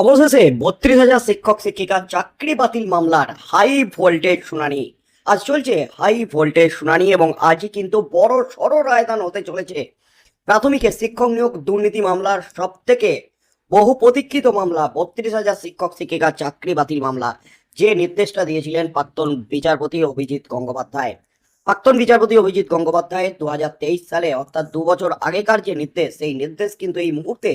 অবশেষে বত্রিশ হাজার শিক্ষক শিক্ষিকার চাকরি বাতিল মামলার হাই ভোল্টেজ শুনানি। আজ চলছে হাই ভোল্টেজ শুনানি এবং আজই কিন্তু বড় সড় রায়দান হতে চলেছে। প্রাথমিকে শিক্ষক নিয়োগ, দুর্নীতি মামলার সব থেকে বহু প্রতীক্ষিত মামলা, বত্রিশ হাজার শিক্ষক শিক্ষিকার চাকরি বাতিল মামলা। যে নির্দেশটা দিয়েছিলেন প্রাক্তন বিচারপতি অভিজিৎ গঙ্গোপাধ্যায়। প্রাক্তন বিচারপতি অভিজিৎ গঙ্গোপাধ্যায় দু হাজার তেইশ সালে, অর্থাৎ দু বছর আগেকার যে নির্দেশ, সেই নির্দেশ কিন্তু এই মুহূর্তে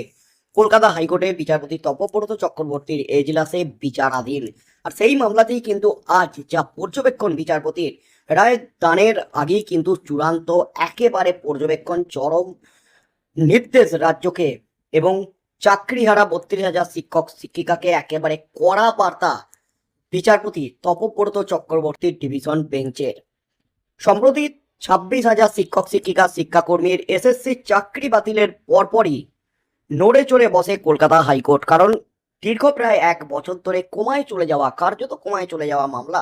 কলকাতা হাইকোর্টে বিচারপতি তপব্রত চক্রবর্তীর এজলাসে বিচারাধীন। আর সেই মামলাতেই কিন্তু আজ যা পর্যবেক্ষণ বিচারপতির, রায় দানের আগেই কিন্তু চূড়ান্ত, একেবারে পর্যবেক্ষণ চরম নির্দেশ রাজ্যকে এবং চাকরিহারা বত্রিশ হাজার শিক্ষক, শিক্ষিকাকে একেবারে কড়া বার্তা বিচারপতি তপব্রত চক্রবর্তীর ডিভিশন বেঞ্চের। সম্প্রতি ছাব্বিশ হাজার শিক্ষক, শিক্ষিকা, শিক্ষাকর্মীর এসএসসি চাকরি বাতিলের পরপরই নড়ে চড়ে বসে কলকাতা হাইকোর্ট, কারণ দীর্ঘ প্রায় এক বছর ধরে কমায় চলে যাওয়া, কার্যত কমায় চলে যাওয়া মামলা।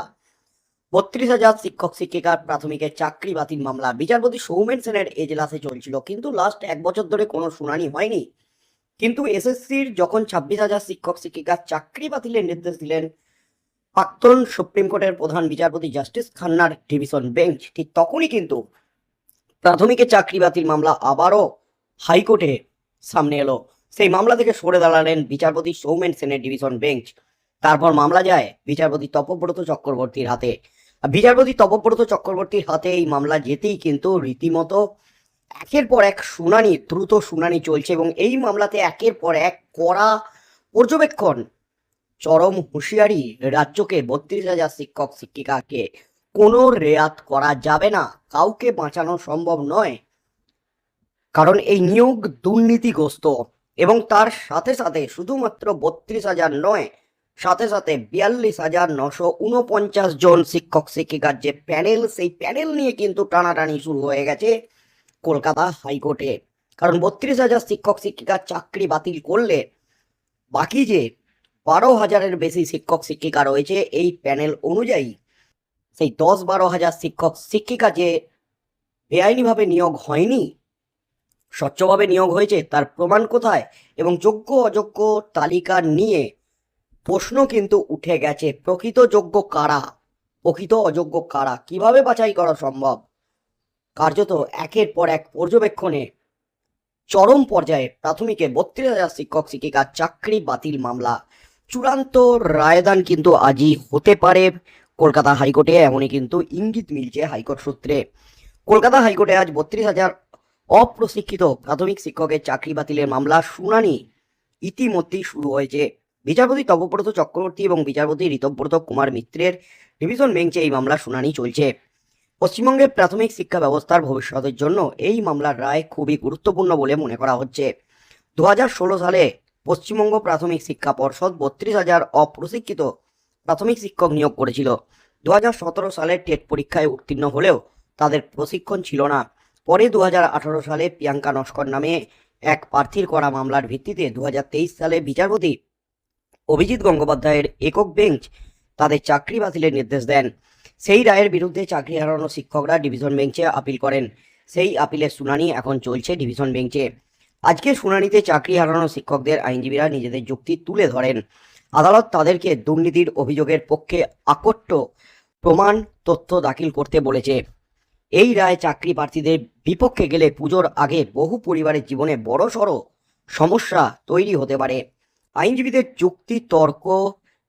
বত্রিশ হাজার শিক্ষক, শিক্ষিকার প্রাথমিকের চাকরি বাতিল মামলা। বিচারপতি সৌমেন সেনের এজলাসে চলছিল, কিন্তু লাস্ট এক বছর ধরে কোনো শুনানি হয়নি। কিন্তু এসএসসির যখন ছাব্বিশ হাজার শিক্ষক শিক্ষিকার চাকরি বাতিলের নির্দেশ দিলেন, প্রাক্তন সুপ্রিম কোর্টের প্রধান বিচারপতি জাস্টিস খান্নার ডিভিশন বেঞ্চ, ঠিক তখনই কিন্তু প্রাথমিকের চাকরি বাতিল মামলা আবারও হাইকোর্টে সামনে এলো। সেই মামলা থেকে সরে দাঁড়ালেন বিচারপতি সৌমেন সেনের ডিভিশন বেঞ্চ। তারপর মামলা যায় বিচারপতি তপব্রত চক্রবর্তীর হাতে। বিচারপতি তপব্রত চক্রবর্তীর হাতে এই মামলা যেতেই কিন্তু রীতিমতো একের পর এক শুনানি, দ্রুত শুনানি চলছে এবং এই মামলাতে একের পর এক কড়া পর্যবেক্ষণ, চরম হুঁশিয়ারি রাজ্যকে বত্রিশ হাজার শিক্ষক, শিক্ষিকাকে কোনো রেয়াত করা যাবে না। কাউকে বাঁচানো সম্ভব নয়। কারণ এই নিয়োগ দুর্নীতিগ্রস্ত এবং তার সাথে সাথে শুধুমাত্র বত্রিশ হাজার নয়, সাথে সাথে বিয়াল্লিশ হাজার নশো উনপঞ্চাশ জন শিক্ষক, শিক্ষিকার যে প্যানেল, সেই প্যানেল নিয়ে কিন্তু টানাটানি শুরু হয়ে গেছে কলকাতা হাইকোর্টে। কারণ বত্রিশ হাজার শিক্ষক, শিক্ষিকার চাকরি বাতিল করলে বাকি যে বারো হাজারের বেশি শিক্ষক, শিক্ষিকা রয়েছে, এই প্যানেল অনুযায়ী সেই দশ বারো হাজার শিক্ষক, শিক্ষিকা যে বেআইনিভাবে নিয়োগ হয়নি স্বচ্ছভাবে নিয়োগ হয়েছে, তার প্রমাণ কোথায়? এবং যোগ্য অযোগ্য তালিকা নিয়ে প্রশ্ন কিন্তু উঠে গেছে, প্রকৃত যোগ্য কারা? প্রকৃত অযোগ্য কারা? কীভাবে বাছাই করা সম্ভব? কার্যত একের পর এক পর্যবেক্ষণে চরম পর্যায়ে প্রাথমিকে বত্রিশ হাজার শিক্ষক শিক্ষিকার চাকরি বাতিল মামলা। চূড়ান্ত রায়দান কিন্তু আজই হতে পারে কলকাতা হাইকোর্টে, এমনই কিন্তু ইঙ্গিত মিলছে হাইকোর্ট সূত্রে। কলকাতা হাইকোর্টে আজ বত্রিশ হাজার অপ্রশিক্ষিত প্রাথমিক শিক্ষকের চাকরি বাতিলের মামলা শুনানি ইতিমধ্যেই শুরু হয়েছে। বিচারপতি তপব্রত চক্রবর্তী এবং বিচারপতি ঋতব্রত কুমার মিত্রের ডিভিশন বেঞ্চে এই মামলা শুনানি চলছে। পশ্চিমবঙ্গের প্রাথমিক শিক্ষা ব্যবস্থার ভবিষ্যতের জন্য এই মামলার রায় খুবই গুরুত্বপূর্ণ বলে মনে করা হচ্ছে। দু হাজার ষোলো সালে পশ্চিমবঙ্গ প্রাথমিক শিক্ষা পর্ষদ বত্রিশ হাজার অপ্রশিক্ষিত প্রাথমিক শিক্ষক নিয়োগ করেছিল। দু সালে টেট পরীক্ষায় উত্তীর্ণ হলেও তাদের প্রশিক্ষণ ছিল না। পরে দু হাজার আঠারো সালে প্রিয়াঙ্কা নস্কর নামে এক প্রার্থীর করা মামলার ভিত্তিতে দু হাজার তেইশ সালে বিচারপতি অভিজিৎ গঙ্গোপাধ্যায়ের একক বেঞ্চ তাদের চাকরি বাতিলের নির্দেশ দেন। সেই রায়ের বিরুদ্ধে চাকরি হারানো শিক্ষকরা ডিভিশন বেঞ্চে আপিল করেন। সেই আপিলের শুনানি এখন চলছে ডিভিশন বেঞ্চে। আজকে শুনানিতে চাকরি হারানো শিক্ষকদের আইনজীবীরা নিজেদের যুক্তি তুলে ধরেন। আদালত তাদেরকে দুর্নীতির অভিযোগের পক্ষে আকট্ট প্রমাণ, তথ্য দাখিল করতে বলেছে। এই রায় চাকরি প্রার্থীদের বিপক্ষে গেলে পুজোর আগে বহু পরিবারের জীবনে বড় বড়সড় সমস্যা তৈরি হতে পারে। আইনজীবীদের চুক্তি, তর্ক,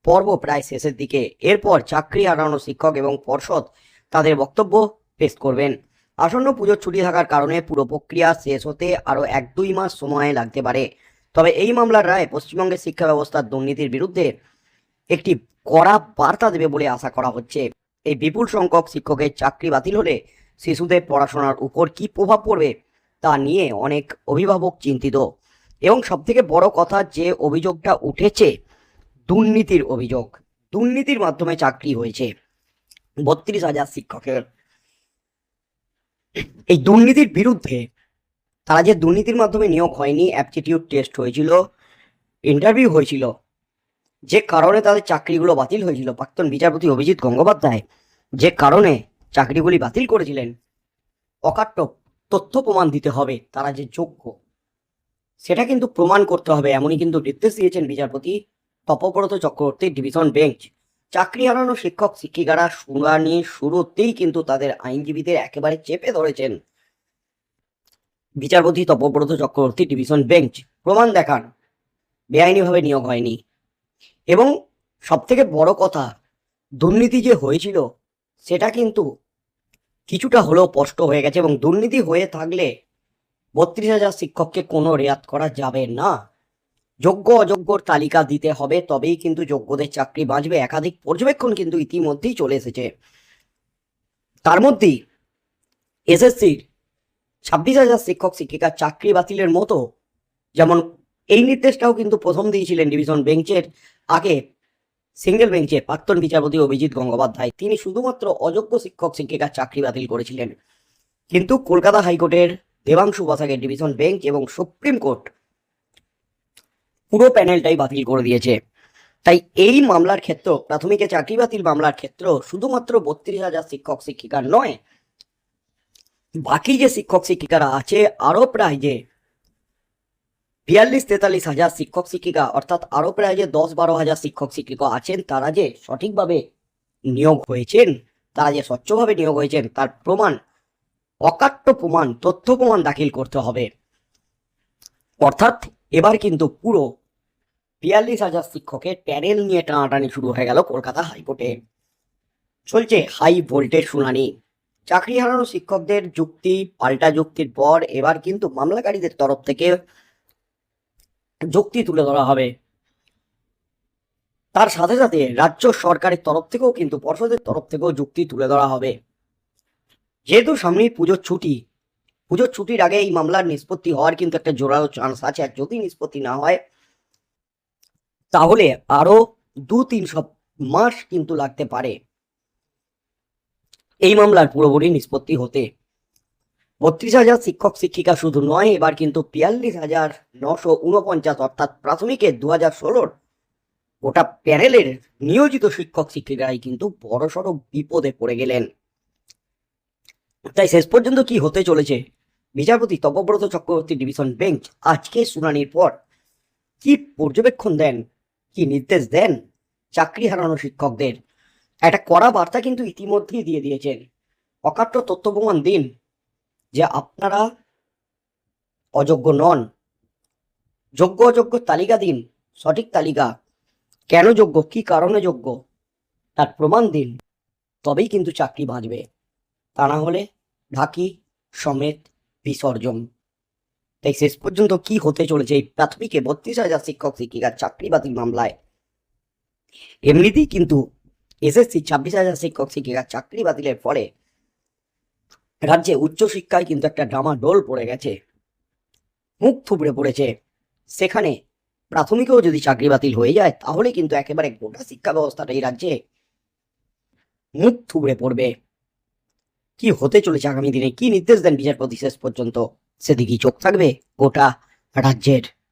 পর্ব প্রায় শেষের দিকে। এরপর চাকরি হারানো শিক্ষক এবং পর্ষদ তাদের বক্তব্য পেশ করবেন। আসন্ন পুজোর ছুটি থাকার কারণে পুরো প্রক্রিয়া শেষ হতে আরও এক দুই মাস সময় লাগতে পারে। তবে এই মামলার রায় পশ্চিমবঙ্গের শিক্ষা ব্যবস্থার দুর্নীতির বিরুদ্ধে একটি কড়া বার্তা দেবে বলে আশা করা হচ্ছে। এই বিপুল সংখ্যক শিক্ষকের চাকরি বাতিল হলে শিশুদের পড়াশোনার উপর কি প্রভাব পড়বে তা নিয়ে অনেক অভিভাবক চিন্তিত। এবং সবথেকে বড় কথা যে অভিযোগটা উঠেছে, দুর্নীতির অভিযোগ। দুর্নীতির মাধ্যমে চাকরি হয়েছে বত্রিশ হাজার শিক্ষকের। এই দুর্নীতির বিরুদ্ধে তারা যে দুর্নীতির মাধ্যমে নিয়োগ হয়নি অ্যাপটিটিউড টেস্ট হয়েছিল ইন্টারভিউ হয়েছিল, যে কারণে তাদের চাকরিগুলো বাতিল হয়েছিল। প্রাক্তন বিচারপতি অভিজিৎ গঙ্গোপাধ্যায় যে কারণে চাকরিগুলি বাতিল করেছিলেন অকাট্য তথ্য প্রমাণ দিতে হবে, তারা যে যোগ্য। সেটা কিন্তু প্রমাণ করতে হবে, এমনই কিন্তু নির্দেশ দিয়েছেন বিচারপতি তপব্রত চক্রবর্তী ডিভিশন বেঞ্চ। চাকরি হারানো শিক্ষক, শিক্ষিকারা শুনানি শুরুতেই কিন্তু তাদের আইনজীবীদের একেবারে চেপে ধরেছেন। বিচারপতি তপব্রত চক্রবর্তী ডিভিশন বেঞ্চ, প্রমাণ দেখান। বেআইনিভাবে নিয়োগ হয়নি। এবং সব থেকে বড় কথা, দুর্নীতি যে হয়েছিল সেটা কিন্তু কিছুটা হলেও স্পষ্ট হয়ে গেছে এবং দুর্নীতি হয়ে থাকলে বত্রিশ হাজার শিক্ষককে কোনো রেয়াত করা যাবে না। যোগ্য অযোগ্যর তালিকা দিতে হবে, তবেই কিন্তু যোগ্যদের চাকরি বাঁচবে। একাধিক পর্যবেক্ষণ কিন্তু ইতিমধ্যেই চলে এসেছে। তার মধ্যেই এসএসসির ছাব্বিশ হাজার শিক্ষক শিক্ষিকার চাকরি বাতিলের মতো যেমন এই নির্দেশটাও কিন্তু প্রথম দিয়েছিলেন ডিভিশন বেঞ্চের আগে। সিঙ্গেল বেঞ্চে প্রাক্তন বিচারপতি অভিজিৎ গঙ্গোপাধ্যায়। তিনি শুধুমাত্র অযোগ্য শিক্ষক, শিক্ষিকার চাকরি বাতিল করেছিলেন। কিন্তু কলকাতা হাইকোর্টের দেবাংশু বসাকের ডিভিশন বেঞ্চ এবং সুপ্রিম কোর্ট পুরো প্যানেলটাই বাতিল করে দিয়েছে। তাই এই মামলার ক্ষেত্র, প্রাথমিকে চাকরি বাতিল মামলার ক্ষেত্র শুধুমাত্র বত্রিশ হাজার শিক্ষক, শিক্ষিকার নয়, বাকি যে শিক্ষক, শিক্ষিকারা আছে আরও প্রায় যে বিয়াল্লিশ তেতাল্লিশ হাজার শিক্ষক শিক্ষিকা, অর্থাৎ আরও প্রায় যে দশ বারো হাজার শিক্ষক শিক্ষিকা আছেন, তারা যে সঠিকভাবে নিয়োগ হয়েছেন, তারা যে স্বচ্ছভাবে নিয়োগ হয়েছেন, তার প্রমাণ, অকাট্য প্রমাণ, তথ্য প্রমাণ দাখিল করতে হবে। অর্থাৎ এবার কিন্তু পুরো বিয়াল্লিশ হাজার শিক্ষকের প্যানেল নিয়ে টানাটানি শুরু হয়ে গেল কলকাতা হাইকোর্টে। চলছে হাই ভোল্টেজ শুনানি। চাকরি হারানো শিক্ষকদের যুক্তি, পাল্টা যুক্তির পর এবার কিন্তু মামলাকারীদের তরফ থেকে যুক্তি তুলে ধরা হবে। তার সাথে সাথে রাজ্য সরকারের তরফ থেকেও কিন্তু পর্ষদের তরফ থেকেও যুক্তি তুলে ধরা হবে। যেহেতু সামনেই পুজোর ছুটি, পুজোর ছুটির আগে এই মামলার নিষ্পত্তি হওয়ার কিন্তু একটা জোরালো চান্স আছে। আর যদি নিষ্পত্তি না হয়, তাহলে আরও দু তিন সব মাস কিন্তু লাগতে পারে। এই মামলার পুরোপুরি নিষ্পত্তি হতে বত্রিশ হাজার শিক্ষক শিক্ষিকা শুধু নয়, এবার কিন্তু বিয়াল্লিশ হাজার নশো উনপঞ্চাশ অর্থাৎ প্রাথমিকে দু হাজার ষোলোর গোটা প্যানেলের নিয়োজিত শিক্ষক শিক্ষিকারাই কিন্তু বড়সড় বিপদে পড়ে গেলেন। তাই শেষ পর্যন্ত কি হতে চলেছে? বিচারপতি তপব্রত চক্রবর্তী ডিভিশন বেঞ্চ আজকে শুনানির পর কি পর্যবেক্ষণ দেন, কি নির্দেশ দেন চাকরি হারানো শিক্ষকদের? একটা কড়া বার্তা কিন্তু ইতিমধ্যেই দিয়ে দিয়েছেন। অকাট্য তথ্য প্রমাণ দিন যে আপনারা অযোগ্য নন। যোগ্য অযোগ্য তালিকা দিন, সঠিক তালিকা। কেন যোগ্য? কি কারণে যোগ্য? তার প্রমাণ দিন। তবেই কিন্তু চাকরি বাঁচবে। তা না হলে ঢাকি সমেত বিসর্জন। তাই শেষ পর্যন্ত কি হতে চলেছে এই প্রাথমিকে বত্রিশ হাজার শিক্ষক, শিক্ষিকার চাকরি বাতিল মামলায়? এমনিতেই কিন্তু এসএসসি ছাব্বিশ হাজার শিক্ষক, শিক্ষিকার চাকরি বাতিলের ফলে রাজ্যে উচ্চশিক্ষায় কিন্তু একটা ডামাডোল পড়ে গেছে। মুখ থুবড়ে পড়েছে। সেখানে প্রাথমিকেও যদি চাকরি বাতিল হয়ে যায়, তাহলে কিন্তু একেবারে গোটা শিক্ষা ব্যবস্থাটা এই রাজ্যে মুখ থুবড়ে পড়বে। কি হতে চলেছে আগামী দিনে? কি নির্দেশ দেন বিচারপতি শেষ পর্যন্ত? সেদিকেই চোখ থাকবে গোটা রাজ্যের।